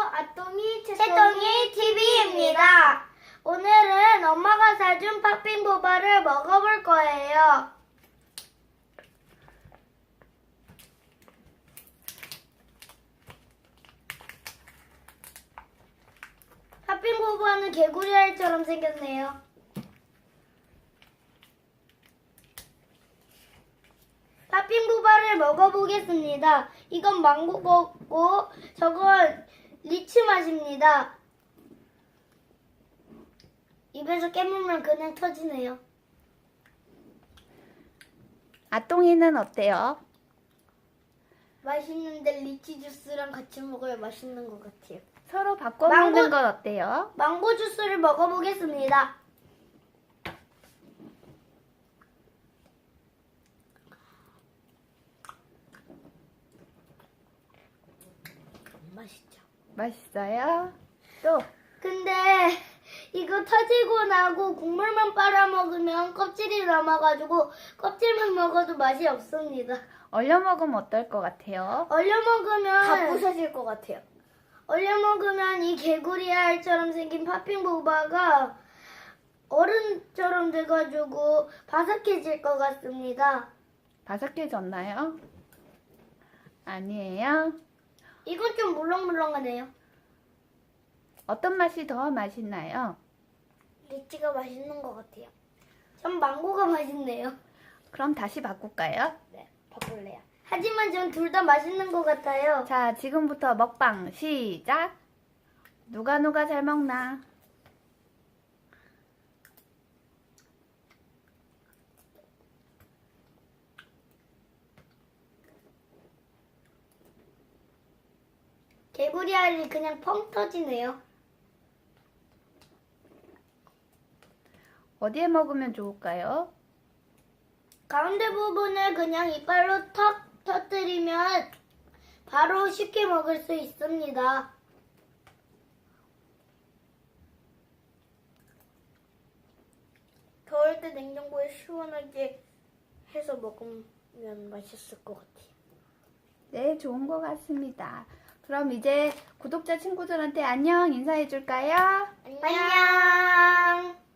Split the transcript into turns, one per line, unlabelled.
아똥이
채똥이 TV입니다.
오늘은 엄마가 사준 팥빙 보바를 먹어볼 거예요. 팥빙 보바는 개구리 알처럼 생겼네요. 팥빙 보바를 먹어보겠습니다. 이건 망고고 저건 리치 맛입니다. 입에서 깨물면 그냥 터지네요.
아똥이는 어때요?
맛있는데 리치 주스랑 같이 먹어야 맛있는 것 같아요.
서로 바꿔
망고-
먹는 건 어때요?
망고 주스를 먹어보겠습니다. 맛있죠.
맛있어요? 또
근데 이거 터지고 나고 국물만 빨아 먹으면 껍질이 남아가지고 껍질만 먹어도 맛이 없습니다.
얼려 먹으면 어떨 것 같아요?
얼려 먹으면
다 부서질 것 같아요.
얼려 먹으면 이 개구리 알처럼 생긴 팥빙 보바가 얼음처럼 돼가지고 바삭해질 것 같습니다.
바삭해졌나요? 아니에요.
이건 좀 물렁물렁하네요.
어떤 맛이 더 맛있나요?
리치가 맛있는 것 같아요. 전 망고가 맛있네요.
그럼 다시 바꿀까요?
네, 바꿀래요. 하지만 전 둘 다 맛있는 것 같아요.
자, 지금부터 먹방 시작. 누가 누가 잘 먹나?
개구리 알이 그냥 펑 터지네요.
어디에 먹으면 좋을까요?
가운데 부분을 그냥 이빨로 턱 터뜨리면 바로 쉽게 먹을 수 있습니다. 더울 때 냉장고에 시원하게 해서 먹으면 맛있을 것 같아요.
네, 좋은 것 같습니다. 그럼 이제 구독자 친구들한테 안녕 인사해 줄까요?
안녕.